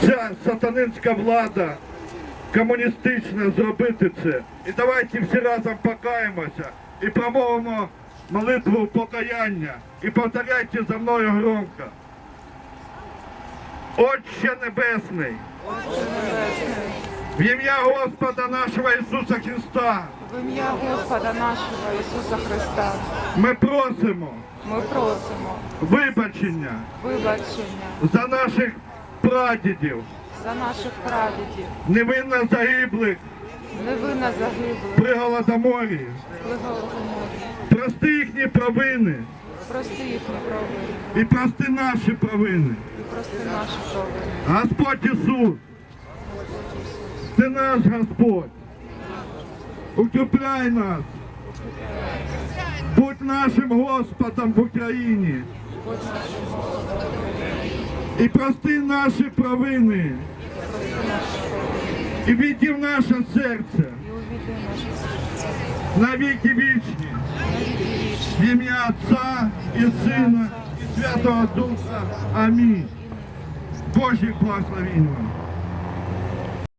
ця сатанинська влада комуністична зробити це. І давайте всі разом покаємося і промовимо молитву покаяння. І повторяйте за мною громко. Отче Небесний, в ім'я Господа нашого Ісуса Христа В ім'я Господа нашого Ісуса Христа ми просимо ми просимо вибачення вибачення за наших прадідів, за наших прадідів, невинно загиблих невинно загиблих, при Голодоморі. при Голодоморі. Прости їхні провини Прости їхні провини, і прости наші провини. і прости наші провини. Господь Ісус, ти наш Господь. Укріпляй нас. Будь нашим Господом в Україні. І прости наші провини. І війди в наше серце І увійди в наше серце на віки вічні. навіки вічні. В ім'я Отця і Сина і Святого Духа. Амінь. Божих благословінь вам.